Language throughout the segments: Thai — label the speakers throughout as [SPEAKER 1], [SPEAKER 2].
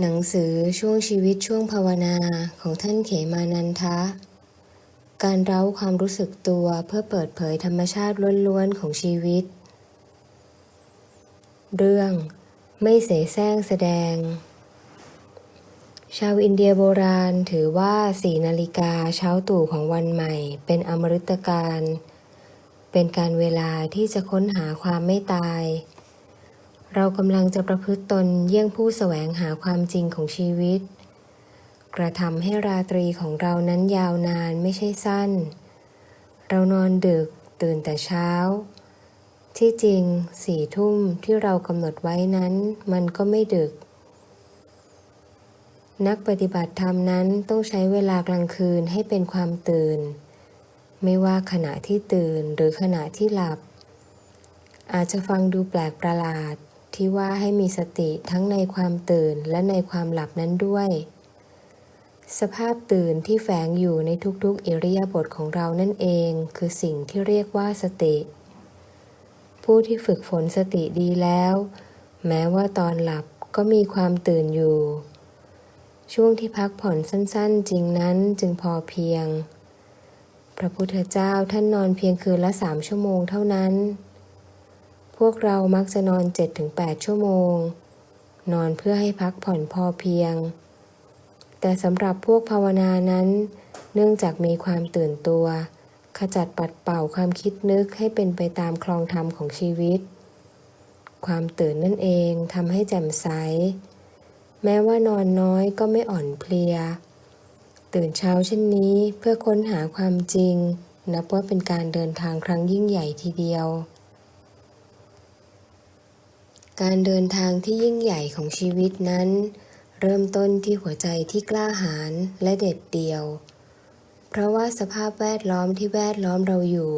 [SPEAKER 1] หนังสือช่วงชีวิตช่วงภาวนาของท่านเขมานันทะ การเร้าความรู้สึกตัวเพื่อเปิดเผยธรรมชาติล้วนๆของชีวิต เรื่องไม่เสแสร้งแสดง ชาวอินเดียโบราณถือว่าสี่นาฬิกาเช้าตู่ของวันใหม่ เป็นอมฤตการ เป็นการเวลาที่จะค้นหาความไม่ตาย เรากำลังจะประพฤติตนเยี่ยงผู้แสวงหาความจริงของชีวิต กระทำให้ราตรีของเรานั้นยาวนานไม่ใช่สั้น เรานอนดึกตื่นแต่เช้า ที่จริงสี่ทุ่มที่เรากำหนดไว้นั้นมันก็ไม่ดึก นักปฏิบัติธรรมนั้นต้องใช้เวลากลางคืนให้เป็นความตื่น ไม่ว่าขณะที่ตื่นหรือขณะที่หลับอาจจะฟังดูแปลกประหลาด ที่ว่าให้มีสติทั้งในความตื่นและในความหลับนั้นด้วย สภาพตื่นที่แฝงอยู่ในทุกๆอิริยาบถของเรานั่นเอง คือสิ่งที่เรียกว่าสติ ผู้ที่ฝึกฝนสติดีแล้ว แม้ว่าตอนหลับก็มีความตื่นอยู่ ช่วงที่พักผ่อนสั้นๆ จริงนั้นจึงพอเพียง พระพุทธเจ้าท่านนอนเพียงคืนละสามชั่วโมงเท่านั้น พวกเรามักจะนอน 7-8 ชั่วโมง นอนเพื่อให้พักผ่อนพอเพียง แต่สำหรับพวกภาวนานั้น เนื่องจากมีความตื่นตัว ขจัดปัดเป่าความคิดนึกให้เป็นไปตามคลองธรรมของชีวิต ความตื่นนั่นเองทำให้แจ่มใส แม้ว่านอนน้อยก็ไม่อ่อนเพลีย ตื่นเช้าเช่นนี้เพื่อค้นหาความจริง นับว่าเป็นการเดินทางครั้งยิ่งใหญ่ทีเดียว การเดินทางที่ยิ่งใหญ่ของชีวิตนั้น เริ่มต้นที่หัวใจที่กล้าหาญและเด็ดเดี่ยว เพราะว่าสภาพแวดล้อมที่แวดล้อมเราอยู่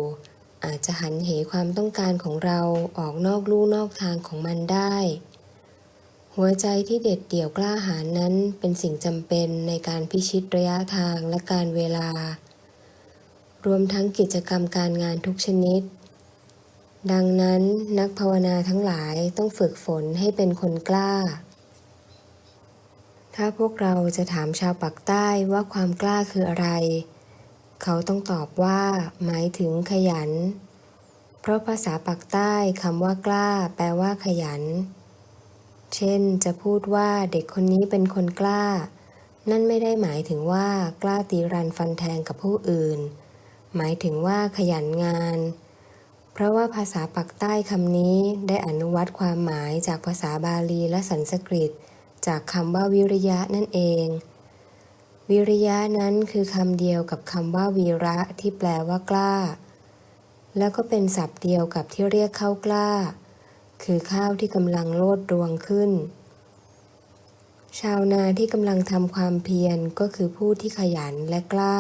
[SPEAKER 1] อาจจะหันเหความต้องการของเราออกนอกลู่นอกทางของมันได้ หัวใจที่เด็ดเดี่ยวกล้าหาญนั้นเป็นสิ่งจำเป็นในการพิชิตระยะทางและการเวลา รวมทั้งกิจกรรมการงานทุกชนิด ดังนั้นนักภาวนาทั้งหลายต้องฝึกฝนให้เป็นคนกล้า ถ้าพวกเราจะถามชาวปักใต้ว่าความกล้าคืออะไร เขาต้องตอบว่า หมายถึงขยัน เพราะภาษาปักใต้คำว่ากล้า แปลว่าขยัน เช่น จะพูดว่าเด็กคนนี้เป็นคนกล้า นั่นไม่ได้หมายถึงว่ากล้าตีรันฟันแทงกับผู้อื่น หมายถึงว่าขยันงาน เพราะว่าภาษาปักใต้คำนี้ได้อนุวัตความหมายจากภาษาบาลีและสันสกฤต จากคำว่าวิริยะนั่นเอง วิริยะนั้นคือคำเดียวกับคำว่าวีระที่แปลว่ากล้า แล้วก็เป็นศัพท์เดียวกับที่เรียกข้าวกล้า คือข้าวที่กำลังโลดรวงขึ้น ชาวนาที่กำลังทำความเพียรก็คือผู้ที่ขยันและกล้า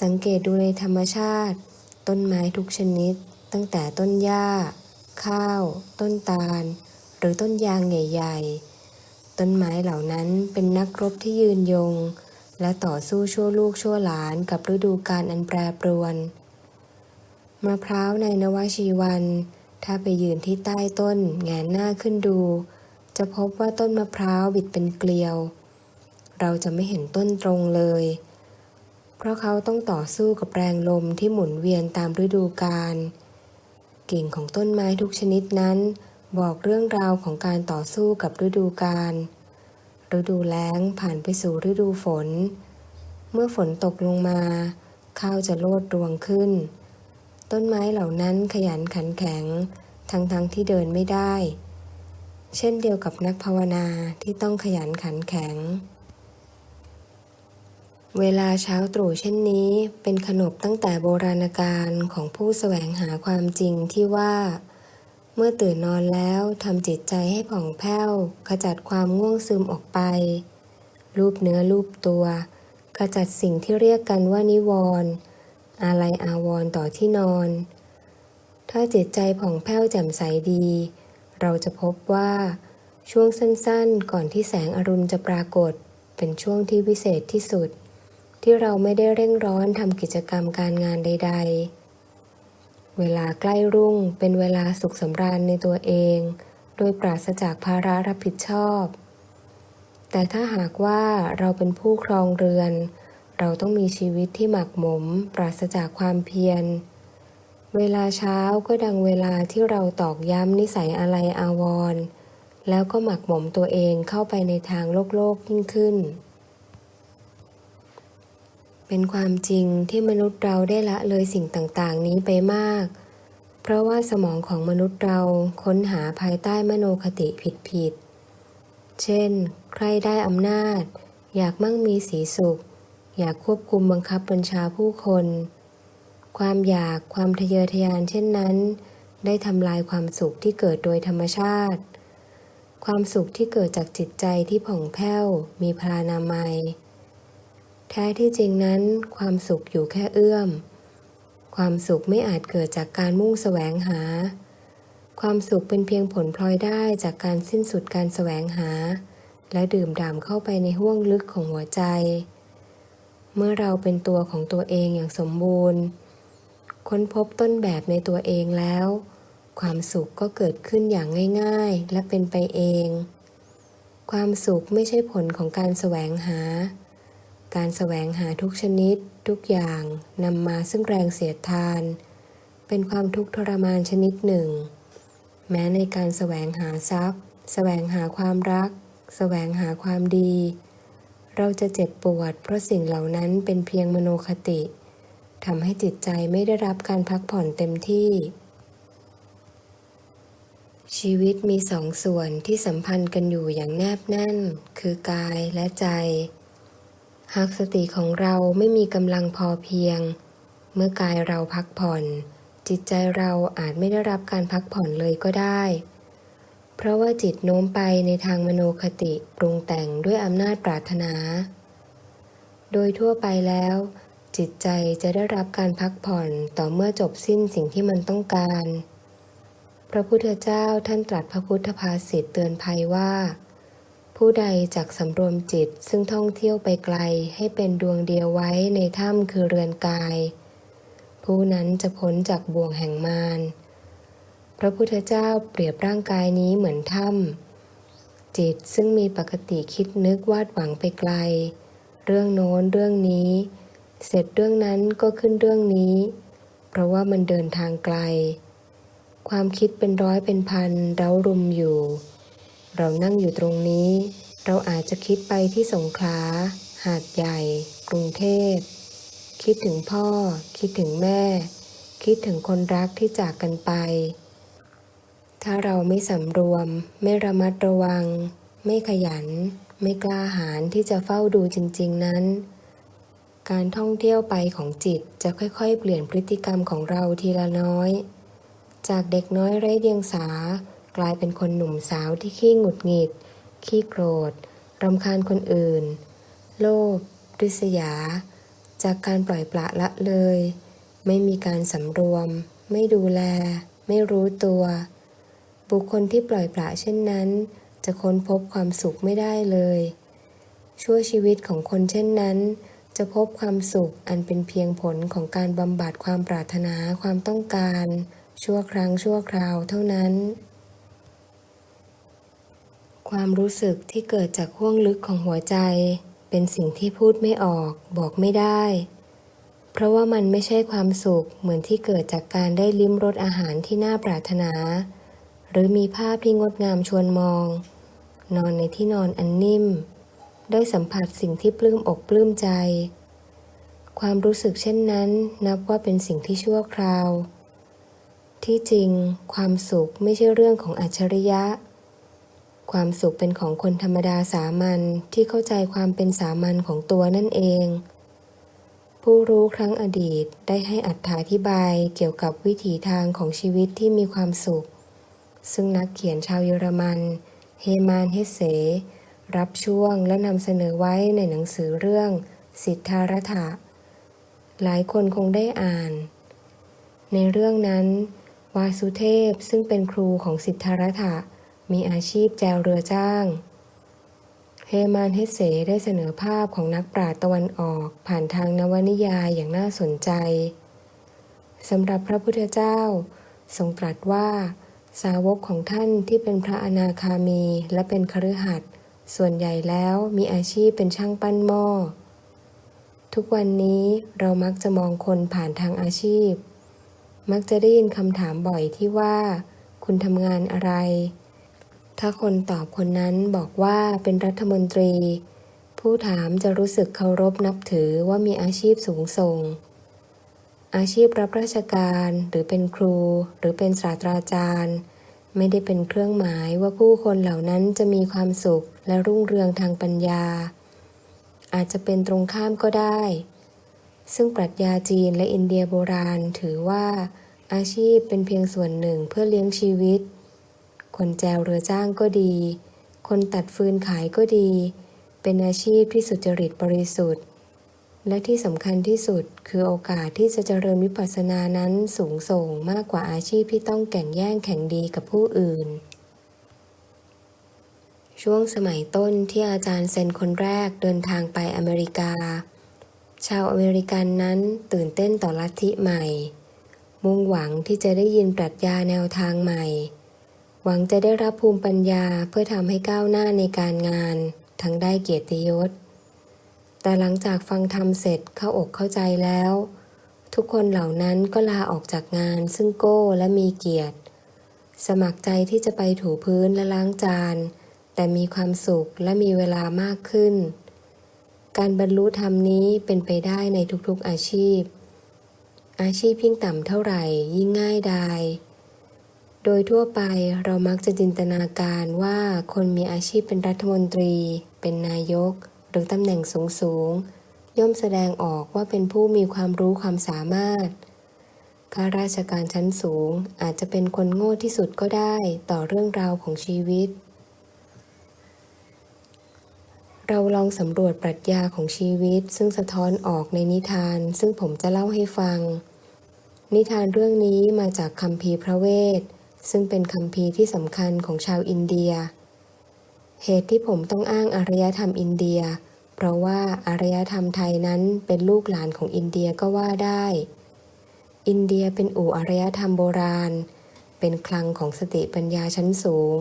[SPEAKER 1] สังเกตดูในธรรมชาติ ต้นไม้ทุกชนิด ตั้งแต่ต้นหญ้า ข้าว ต้นตาล หรือต้นยางใหญ่ๆ ต้นไม้เหล่านั้นเป็นนักรบที่ยืนยง และต่อสู้ชั่วลูกชั่วหลานกับฤดูกาลอันแปรปรวนมะพร้าวในนวชีวัน ถ้าไปยืนที่ใต้ต้นแงนหน้าขึ้นดู จะพบว่าต้นมะพร้าวบิดเป็นเกลียว เราจะไม่เห็นต้นตรงเลย เพราะเขาต้องต่อสู้กับแรงลมที่หมุนเวียนตามฤดูกาล กิ่งของต้นไม้ทุกชนิดนั้น บอกเรื่องราวของการต่อสู้กับฤดูกาล ฤดูแล้งผ่านไปสู่ฤดูฝน เมื่อฝนตกลงมา ข้าวจะโลดรวงขึ้น ต้นไม้เหล่านั้นขยันขันแข็ง ทั้งๆทที่เดินไม่ได้ เช่นเดียวกับนักภาวนาที่ต้องขยันขันแข็ง เวลาเช้าตรู่เช่นนี้เป็นขนบตั้งแต่โบราณกาลของผู้แสวงหาความจริงที่ว่า เมื่อตื่นนอนแล้วทำจิตใจให้ผ่องแผ้ว ขจัดความง่วงซึมออกไป รูปเนื้อรูปตัว ขจัดสิ่งที่เรียกกันว่านิวรณ์อะไรอาวรณ์ต่อที่นอน ถ้าจิตใจผ่องแผ้วแจ่มใสดี เราจะพบว่าช่วงสั้นๆ ก่อนที่แสงอรุณจะปรากฏ เป็นช่วงที่วิเศษที่สุด ที่เราไม่ได้เร่งร้อนทำกิจกรรมการงานใด ๆ เวลาใกล้รุ่งเป็นเวลาสุขสำราญในตัวเอง โดยปราศจากภาระรับผิดชอบ แต่ถ้าหากว่าเราเป็นผู้ครองเรือน เราต้องมีชีวิตที่หมักหมม ปราศจากความเพียร เวลาเช้าก็ดังเวลาที่เราตอกย้ำนิสัยอะไรอาวรณ์แล้วก็หมักหมมตัวเองเข้าไปในทางโลกโลกยิ่งขึ้น เป็นความจริงที่มนุษย์เราได้ละเลยสิ่งต่างๆ นี้ไปมาก เพราะว่าสมองของมนุษย์เราค้นหาภายใต้มโนคติผิดๆ เช่น ใครได้อำนาจ อยากมั่งมีสีสุข อยากควบคุมบังคับบัญชาผู้คน ความอยากความทะเยอทะยานเช่นนั้น ได้ทำลายความสุขที่เกิดโดยธรรมชาติ ความสุขที่เกิดจากจิตใจที่ผ่องแผ้วมีพลานามัย แท้ที่จริงนั้น ความสุขอยู่แค่เอื้อม ความสุขไม่อาจเกิดจากการมุ่งแสวงหา ความสุขเป็นเพียงผลพลอยได้จากการสิ้นสุดการแสวงหา และดื่มด่ำเข้าไปในห้วงลึกของหัวใจ เมื่อเราเป็นตัวของตัวเองอย่างสมบูรณ์ ค้นพบต้นแบบในตัวเองแล้ว ความสุขก็เกิดขึ้นอย่างง่ายๆ และเป็นไปเอง ความสุขไม่ใช่ผลของการแสวงหา การแสวงหาทุกชนิด ทุกอย่างนำมาซึ่งแรงเสียดทาน เป็นความทุกข์ทรมานชนิดหนึ่ง แม้ในการแสวงหาทรัพย์ แสวงหาความรัก แสวงหาความดี เราจะเจ็บปวด เพราะสิ่งเหล่านั้นเป็นเพียงมโนคติทำให้จิตใจไม่ได้รับการพักผ่อนเต็มที่ ชีวิตมีสองส่วนที่สัมพันธ์กันอยู่อย่างแนบแน่น คือกายและใจ หากสติของเราไม่มีกำลังพอเพียง เมื่อกายเราพักผ่อน จิตใจเราอาจไม่ได้รับการพักผ่อนเลยก็ได้ เพราะว่าจิตโน้มไปในทางมโนคติปรุงแต่งด้วยอำนาจปรารถนา โดยทั่วไปแล้ว จิตใจจะได้รับการพักผ่อนต่อเมื่อจบสิ้นสิ่งที่มันต้องการ พระพุทธเจ้าท่านตรัสพระพุทธภาษิตเตือนภัยว่า ผู้ใดจักสำรวมจิตซึ่งท่องเที่ยวไปไกลให้เป็นดวงเดียวไว้ในถ้ำคือเรือนกาย ผู้นั้นจะพ้นจากบ่วงแห่งมาร พระพุทธเจ้าเปรียบร่างกายนี้เหมือนถ้ำจิตซึ่งมีปกติคิดนึกวาดหวังไปไกล เรื่องโน้นเรื่องนี้ เสร็จเรื่องนั้นก็ขึ้นเรื่องนี้ เพราะว่ามันเดินทางไกล ความคิดเป็นร้อยเป็นพันเร้ารุมอยู่ เรานั่งอยู่ตรงนี้ เราอาจจะคิดไปที่สงขลา หาดใหญ่ กรุงเทพ คิดถึงพ่อ คิดถึงแม่ คิดถึงคนรักที่จากกันไป ถ้าเราไม่สำรวม ไม่ระมัดระวัง ไม่ขยัน ไม่กล้าหาญที่จะเฝ้าดูจริง ๆ นั้น การท่องเที่ยวไปของจิตจะค่อยๆ เปลี่ยนพฤติกรรมของเราทีละน้อย จากเด็กน้อยไร้เดียงสา กลายเป็นคนหนุ่มสาวที่ขี้หงุดหงิด ขี้โกรธรำคาญคนอื่น โลภริษยา จากการปล่อยปละละเลย ไม่มีการสำรวม ไม่ดูแล ไม่รู้ตัว บุคคลที่ปล่อยปละเช่นนั้น จะค้นพบความสุขไม่ได้เลย ชั่วชีวิตของคนเช่นนั้น จะพบความสุขอันเป็นเพียงผลของการบำบัดความปรารถนาความต้องการ ชั่วครั้งชั่วคราวเท่านั้น ความรู้สึกที่เกิดจากห้วงลึกของหัวใจ เป็นสิ่งที่พูดไม่ออก บอกไม่ได้ เพราะว่ามันไม่ใช่ความสุขเหมือนที่เกิดจากการได้ลิ้มรสอาหารที่น่าปรารถนา หรือมีภาพที่งดงามชวนมอง นอนในที่นอนอันนิ่ม ได้สัมผัสสิ่งที่ปลื้มอกปลื้มใจ ความรู้สึกเช่นนั้น นับว่าเป็นสิ่งที่ชั่วคราว ที่จริง ความสุขไม่ใช่เรื่องของอัจฉริยะ ความสุขเป็นของคนธรรมดาสามัญที่เข้าใจความเป็นสามัญของตัวนั่นเอง ผู้รู้ครั้งอดีตได้ให้อัธาธิบายเกี่ยวกับวิถีทางของชีวิตที่มีความสุข ซึ่งนักเขียนชาวเยอรมัน เฮมานเฮเส รับช่วงและนำเสนอไว้ในหนังสือเรื่องสิทธารัฐะหลายคนคงได้อ่าน ในเรื่องนั้น วาสุเทพซึ่งเป็นครูของสิทธารัฐะ มีอาชีพแจวเรือจ้าง เฮมานเฮเสได้เสนอภาพของนักปราชญ์ตะวันออกผ่านทางนวนิยายอย่างน่าสนใจสำหรับพระพุทธเจ้า ทรงตรัสว่าสาวกของท่านที่เป็นพระอนาคามีและเป็นคฤหัสถ์ส่วนใหญ่แล้วมีอาชีพเป็นช่างปั้นหม้อ ทุกวันนี้เรามักจะมองคนผ่านทางอาชีพ มักจะได้ยินคำถามบ่อยที่ว่า คุณทำงานอะไร ถ้าคนตอบคนนั้นบอกว่าเป็นรัฐมนตรี ผู้ถามจะรู้สึกเคารพนับถือว่ามีอาชีพสูงส่ง อาชีพรับราชการหรือเป็นครู หรือเป็นศาสตราจารย์ ไม่ได้เป็นเครื่องหมายว่าผู้คนเหล่านั้นจะมีความสุขและรุ่งเรืองทางปัญญา อาจจะเป็นตรงข้ามก็ได้ ซึ่งปรัชญาจีนและอินเดียโบราณถือว่า อาชีพเป็นเพียงส่วนหนึ่งเพื่อเลี้ยงชีวิต คนแจวเรือจ้างก็ดี คนตัดฟืนขายก็ดี เป็นอาชีพที่สุจริตบริสุทธิ์ และที่สำคัญที่สุดคือโอกาสที่จะเจริญวิปัสสนานั้นสูงส่งมากกว่าอาชีพที่ต้องแข่งแย่งแข่งดีกับผู้อื่น ช่วงสมัยต้นที่อาจารย์เซนคนแรกเดินทางไปอเมริกา ชาวอเมริกันนั้นตื่นเต้นต่อลัทธิใหม่ มุ่งหวังที่จะได้ยินปรัชญาแนวทางใหม่ หวังจะได้รับภูมิปัญญาเพื่อทำให้ก้าวหน้าในการงาน ทั้งได้เกียรติยศ แต่หลังจากฟังธรรมเสร็จเข้าอกเข้าใจแล้ว ทุกคนเหล่านั้นก็ลาออกจากงานซึ่งโก้และมีเกียรติ สมัครใจที่จะไปถูพื้นและล้างจาน แต่มีความสุขและมีเวลามากขึ้น การบรรลุธรรมนี้เป็นไปได้ในทุกๆอาชีพ อาชีพยิ่งต่ำเท่าไหร่ยิ่งง่ายดาย โดยทั่วไปเรามักจะจินตนาการว่าคนมีอาชีพเป็นรัฐมนตรี เป็นนายก หรือตำแหน่งสูงๆย่อมแสดงออกว่าเป็นผู้มีความรู้ความสามารถ ข้าราชการชั้นสูงอาจจะเป็นคนโง่ที่สุดก็ได้ต่อเรื่องราวของชีวิต เราลองสำรวจปรัชญาของชีวิต ซึ่งสะท้อนออกในนิทาน ซึ่งผมจะเล่าให้ฟัง นิทานเรื่องนี้มาจากคัมภีพระเวท ซึ่งเป็นคัมภีที่สำคัญของชาวอินเดีย เหตุที่ผมต้องอ้างอารยธรรมอินเดีย เพราะว่าอารยธรรมไทยนั้นเป็นลูกหลานของอินเดียก็ว่าได้ อินเดียเป็นอู่อารยธรรมโบราณ เป็นคลังของสติปัญญาชั้นสูง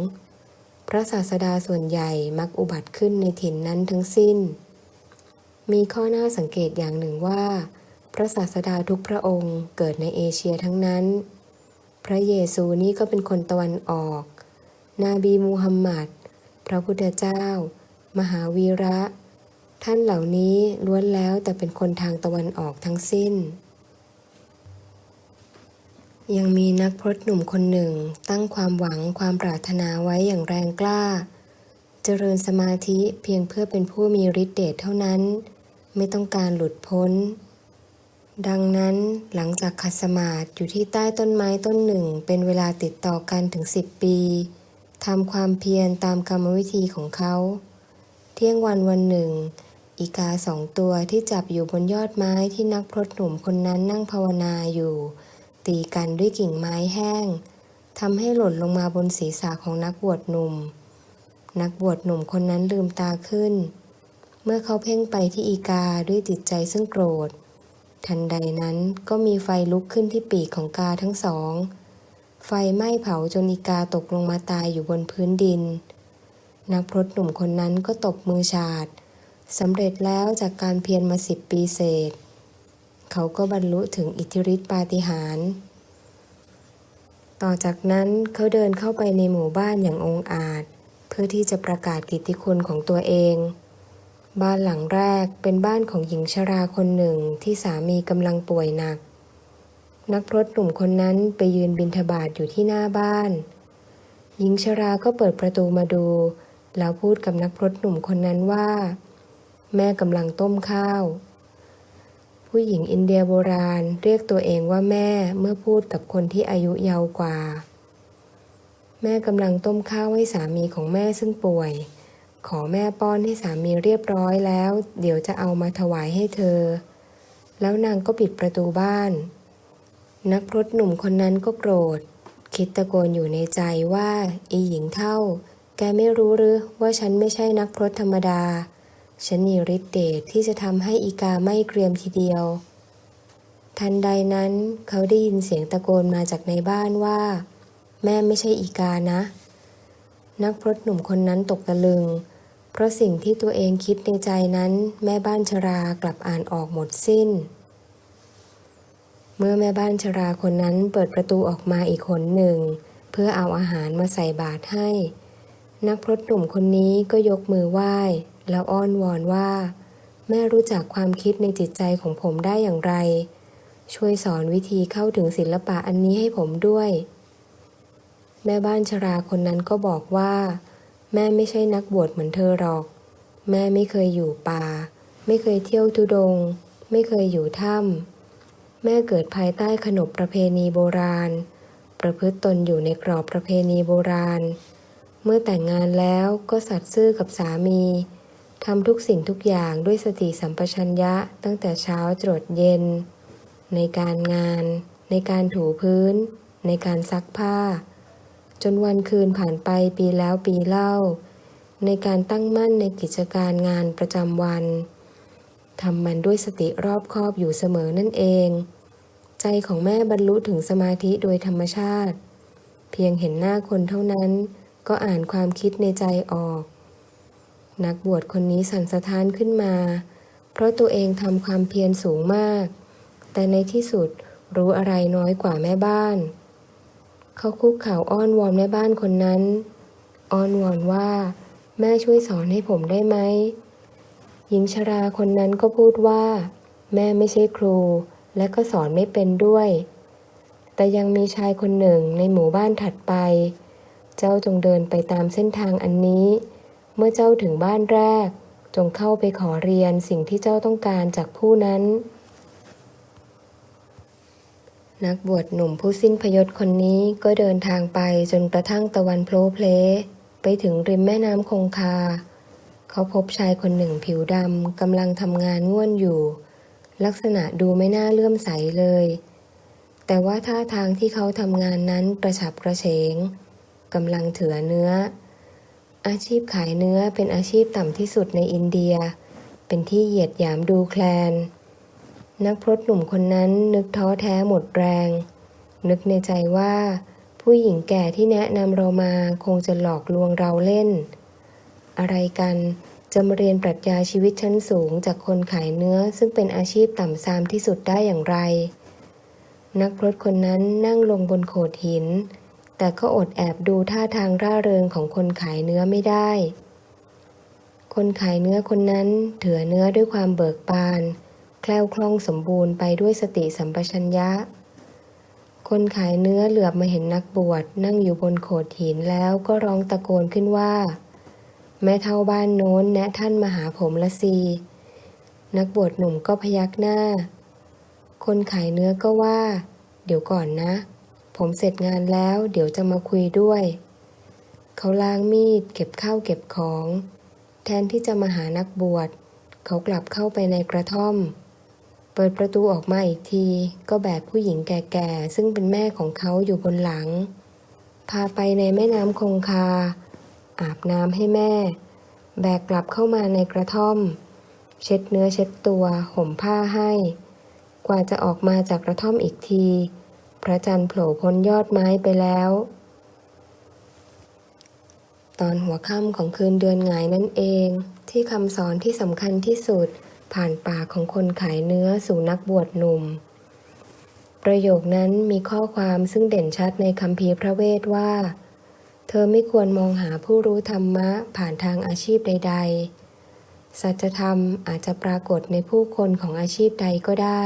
[SPEAKER 1] พระศาสดาส่วนใหญ่มักอุบัติขึ้นในถิ่นนั้นทั้งสิ้น มีข้อน่าสังเกตอย่างหนึ่งว่า พระศาสดาทุกพระองค์เกิดในเอเชียทั้งนั้น พระเยซูนี่ก็เป็นคนตะวันออก นาบีมูฮัมหมัด พระพุทธเจ้า มหาวีระ ท่านเหล่านี้ล้วนแล้วแต่เป็นคนทางตะวันออกทั้งสิ้น ยังมีนักพรตหนุ่มคนหนึ่งตั้งความหวังความปรารถนาไว้อย่างแรงกล้า เจริญสมาธิเพียงเพื่อเป็นผู้มีฤทธิ์เดชเท่านั้น ไม่ต้องการหลุดพ้น ดังนั้นหลังจากขัดสมาธิอยู่ที่ใต้ต้นไม้ต้นหนึ่ง เป็นเวลาติดต่อกันถึงสิบปีทำความเพียรตามกรรมวิธีของเขา เที่ยงวันวันหนึ่ง อีกาสองตัวที่จับอยู่บนยอดไม้ที่นักพรตหนุ่มคนนั้นนั่งภาวนาอยู่ ตีกันด้วยกิ่งไม้แห้งทำให้หล่นลงมาบนศีรษะของนักบวชหนุ่ม นักบวชหนุ่มคนนั้นลืมตาขึ้น เมื่อเขาเพ่งไปที่อีกาด้วยจิตใจซึ่งโกรธ ทันใดนั้นก็มีไฟลุกขึ้นที่ปีกของกาทั้งสอง ไฟไหม้เผาจนอีกาตกลงมาตายอยู่บนพื้นดิน นักพรตหนุ่มคนนั้นก็ตบมือฉาดสำเร็จแล้วจากการเพียรมาสิบปีเศษ เขาก็บรรลุถึงอิทธิฤทธิปาฏิหาริย์ต่อจากนั้นเขาเดินเข้าไปในหมู่บ้านอย่างองอาจ เพื่อที่จะประกาศกิตติคุณของตัวเอง บ้านหลังแรกเป็นบ้านของหญิงชราคนหนึ่งที่สามีกำลังป่วยหนัก นักพรตหนุ่มคนนั้นไปยืนบินทบาทอยู่ที่หน้าบ้าน หญิงชราก็เปิดประตูมาดู แล้วพูดกับนักพรตหนุ่มคนนั้นว่า แม่กำลังต้มข้าว ผู้หญิงอินเดียโบราณเรียกตัวเองว่าแม่เมื่อพูดกับคนที่อายุเยาวกว่า แม่กำลังต้มข้าวให้สามีของแม่ซึ่งป่วย ขอแม่ป้อนให้สามีเรียบร้อยแล้ว เดี๋ยวจะเอามาถวายให้เธอ แล้วนางก็ปิดประตูบ้าน นักพรตหนุ่มคนนั้นก็โกรธ คิดตะโกนอยู่ในใจว่าอีหญิงเท่า แกไม่รู้หรือว่าฉันไม่ใช่นักพรตธรรมดา ฉันมีฤทธิ์เดชที่จะทำให้อีกาไม่เกรียมทีเดียว ทันใดนั้นเขาได้ยินเสียงตะโกนมาจากในบ้านว่า แม่ไม่ใช่อีกานะ นักพรตหนุ่มคนนั้นตกตะลึง เพราะสิ่งที่ตัวเองคิดในใจนั้น แม่บ้านชรากลับอ่านออกหมดสิ้น เมื่อแม่บ้านชราคนนั้นเปิดประตูออกมาอีกคนหนึ่ง เพื่อเอาอาหารมาใส่บาตรให้ นักพรตหนุ่มคนนี้ก็ยกมือไหว้ แล้วอ้อนวอนว่า แม่รู้จักความคิดในจิตใจของผมได้อย่างไร ช่วยสอนวิธีเข้าถึงศิลปะอันนี้ให้ผมด้วย แม่บ้านชราคนนั้นก็บอกว่า แม่ไม่ใช่นักบวชเหมือนเธอหรอก แม่ไม่เคยอยู่ป่า ไม่เคยเที่ยวทุดง ไม่เคยอยู่ถ้ำแม่เกิดภายใต้ขนบประเพณีโบราณ ประพฤติตนอยู่ในกรอบประเพณีโบราณ เมื่อแต่งงานแล้วก็สัตย์ซื่อกับสามีทำทุกสิ่งทุกอย่างด้วยสติสัมปชัญญะตั้งแต่เช้าจรดเย็น ในการงาน ในการถูพื้น ในการซักผ้า จนวันคืนผ่านไปปีแล้วปีเล่า ในการตั้งมั่นในกิจการงานประจำวันทำมันด้วยสติรอบคอบอยู่เสมอนั่นเอง ใจของแม่บรรลุถึงสมาธิโดยธรรมชาติ เพียงเห็นหน้าคนเท่านั้น ก็อ่านความคิดในใจออก นักบวชคนนี้สั่นสะท้านขึ้นมา เพราะตัวเองทำความเพียรสูงมาก แต่ในที่สุดรู้อะไรน้อยกว่าแม่บ้าน เขาคุกเข่าอ้อนวอนแม่บ้านคนนั้น อ้อนวอนว่า แม่ช่วยสอนให้ผมได้ไหม หญิงชราคนนั้นก็พูดว่า แม่ไม่ใช่ครู และก็สอนไม่เป็นด้วย แต่ยังมีชายคนหนึ่งในหมู่บ้านถัดไป เจ้าจงเดินไปตามเส้นทางอันนี้ เมื่อเจ้าถึงบ้านแรก จงเข้าไปขอเรียนสิ่งที่เจ้าต้องการจากผู้นั้น นักบวชหนุ่มผู้สิ้นพยศคนนี้ก็เดินทางไปจนกระทั่งตะวันโผล่เพลไปถึงริมแม่น้ำคงคา เขาพบชายคนหนึ่งผิวดำกำลังทำงานง่วนอยู่ ลักษณะดูไม่น่าเลื่อมใสเลย แต่ว่าท่าทางที่เขาทำงานนั้นกระฉับกระเฉงกำลังเถือเนื้อ อาชีพขายเนื้อเป็นอาชีพต่ำที่สุดในอินเดีย เป็นที่เหยียดหยามดูแคลน นักพรตหนุ่มคนนั้นนึกท้อแท้หมดแรง นึกในใจว่า ผู้หญิงแก่ที่แนะนำเรามาคงจะหลอกลวงเราเล่น อะไรกันจะมาเรียนปรัชญาชีวิตชั้นสูงจากคนขายเนื้อซึ่งเป็นอาชีพต่ำซามที่สุดได้อย่างไร นักพรตคนนั้นนั่งลงบนโขดหิน แต่ก็อดแอบดูท่าทางร่าเริงของคนขายเนื้อไม่ได้ คนขายเนื้อคนนั้นเถือเนื้อด้วยความเบิกบาน แคล่วคล่องสมบูรณ์ไปด้วยสติสัมปชัญญะ คนขายเนื้อเหลือบมาเห็นนักบวชนั่งอยู่บนโขดหินแล้วก็ร้องตะโกนขึ้นว่า แม่เท่าบ้านโน้นแนะท่านมาหาผมละสินักบวชหนุ่มก็พยักหน้า คนขายเนื้อก็ว่า เดี๋ยวก่อนนะ ผมเสร็จงานแล้วเดี๋ยวจะมาคุยด้วย เขาล้างมีดเก็บข้าวเก็บของ แทนที่จะมาหานักบวชเขากลับเข้าไปในกระท่อม เปิดประตูออกมาอีกที ก็แบกผู้หญิงแก่ๆ ซึ่งเป็นแม่ของเขาอยู่บนหลัง พาไปในแม่น้ำคงคา อาบน้ำให้แม่ แบกกลับเข้ามาในกระท่อม เช็ดเนื้อเช็ดตัว ห่มผ้าให้ กว่าจะออกมาจากกระท่อมอีกที พระจันทร์โผล่พ้นยอดไม้ไปแล้ว ตอนหัวค่ำของคืนเดือนหงายนั่นเอง ที่คำสอนที่สำคัญที่สุด ผ่านปากของคนขายเนื้อสู่นักบวชหนุ่ม ประโยคนั้นมีข้อความซึ่งเด่นชัดในคำพีพระเวทว่า เธอไม่ควรมองหาผู้รู้ธรรมะผ่านทางอาชีพใด ๆ สัจธรรมอาจจะปรากฏในผู้คนของอาชีพใดก็ได้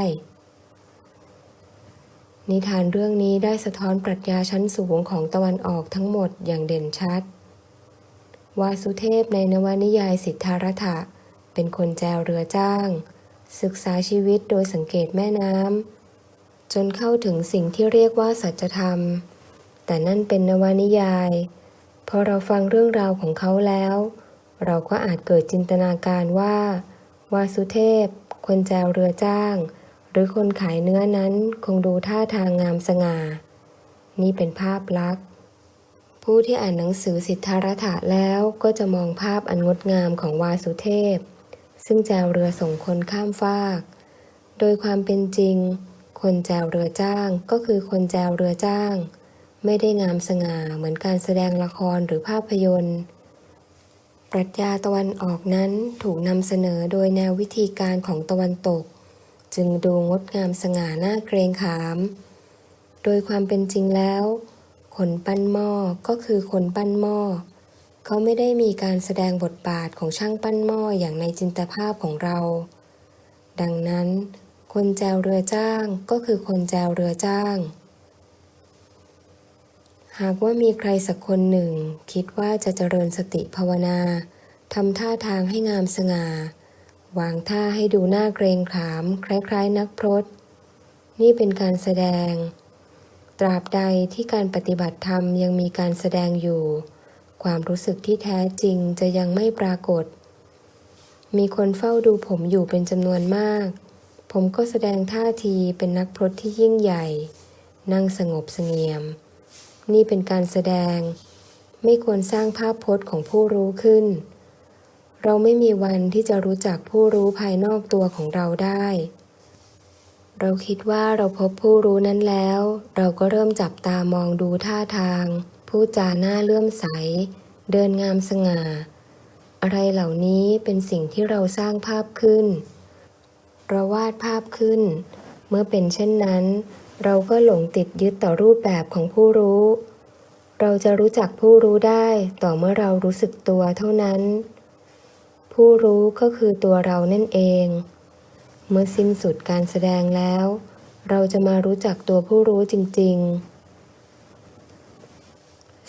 [SPEAKER 1] นิทานเรื่องนี้ได้สะท้อนปรัชญาชั้นสูงของตะวันออกทั้งหมดอย่างเด่นชัดวาสุเทพในนวนิยายสิทธารัฐะ เป็นคนแจวเรือจ้าง ศึกษาชีวิตโดยสังเกตแม่น้ำจนเข้าถึงสิ่งที่เรียกว่าสัจธรรม แต่นั่นเป็นนวนิยายพอเราฟังเรื่องราวของเขาแล้ว เราก็อาจเกิดจินตนาการว่า วาสุเทพ คนแจวเรือจ้าง หรือคนขายเนื้อนั้นคงดูท่าทางงามสง่า นี่เป็นภาพลักษณ์ผู้ที่อ่านหนังสือสิทธารัฐะแล้วก็จะมองภาพอันงดงามของวาสุเทพ ซึ่งแจวเรือส่งคนข้ามฟาก โดยความเป็นจริง คนแจวเรือจ้างก็คือคนแจวเรือจ้าง ไม่ได้งามสง่าเหมือนการแสดงละครหรือภาพยนตร์ ปรัชญาตะวันออกนั้นถูกนำเสนอโดยแนววิธีการของตะวันตก จึงดูงดงามสง่าหน้าเกรงขาม โดยความเป็นจริงแล้ว คนปั้นหม้อก็คือคนปั้นหม้อ เขาไม่ได้มีการแสดงบทบาทของช่างปั้นหม้ออย่างในจินตภาพของเรา ดังนั้น คนแจวเรือจ้างก็คือคนแจวเรือจ้าง หากว่ามีใครสักคนหนึ่ง คิดว่าจะเจริญสติภาวนาทำท่าทางให้งามสง่า วางท่าให้ดูหน่าเกรงขาม คล้ายๆ นักพรตนี่เป็นการแสดง ตราบใดที่การปฏิบัติธรรมยังมีการแสดงอยู่ ความรู้สึกที่แท้จริงจะยังไม่ปรากฏ มีคนเฝ้าดูผมอยู่เป็นจำนวนมาก ผมก็แสดงท่าทีเป็นนักพรตที่ยิ่งใหญ่ นั่งสงบเสงี่ยม นี่เป็นการแสดง ไม่ควรสร้างภาพพจน์ของผู้รู้ขึ้น เราไม่มีวันที่จะรู้จักผู้รู้ภายนอกตัวของเราได้ เราคิดว่าเราพบผู้รู้นั้นแล้ว เราก็เริ่มจับตามองดูท่าทาง พูดจาหน้าเลื่อมใส เดินงามสง่า อะไรเหล่านี้เป็นสิ่งที่เราสร้างภาพขึ้น เราวาดภาพขึ้น เมื่อเป็นเช่นนั้น เราก็หลงติดยึดต่อรูปแบบของผู้รู้ เราจะรู้จักผู้รู้ได้ต่อเมื่อเรารู้สึกตัวเท่านั้น ผู้รู้ก็คือตัวเรานั่นเอง เมื่อสิ้นสุดการแสดงแล้ว เราจะมารู้จักตัวผู้รู้จริง ๆ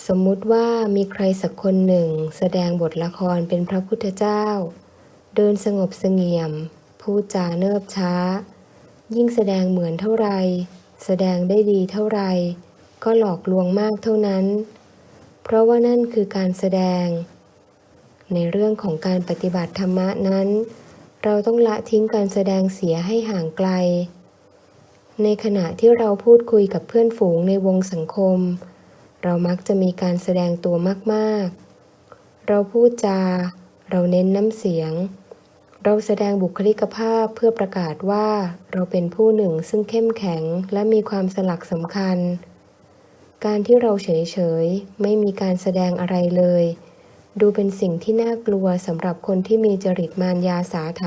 [SPEAKER 1] สมมุติว่ามีใครสักคนหนึ่งแสดงบทละครเป็นพระพุทธเจ้า เดินสงบเสงี่ยม พูดจาเนิบช้า ยิ่งแสดงเหมือนเท่าไร แสดงได้ดีเท่าไร ก็หลอกลวงมากเท่านั้น เพราะว่านั่นคือการแสดง ในเรื่องของการปฏิบัติธรรมะนั้น เราต้องละทิ้งการแสดงเสียให้ห่างไกล ในขณะที่เราพูดคุยกับเพื่อนฝูงในวงสังคม เรามักจะมีการแสดงตัวมากๆ เราพูดจา เราเน้นน้ำเสียง เราแสดงบุคลิกภาพเพื่อประกาศว่าเราเป็นผู้หนึ่งซึ่งเข้มแข็งและมีความสลักสำคัญ การที่เราเฉยๆ ไม่มีการแสดงอะไรเลย ดูเป็นสิ่งที่น่ากลัวสำหรับคนที่มีจริตมารยาสาไถ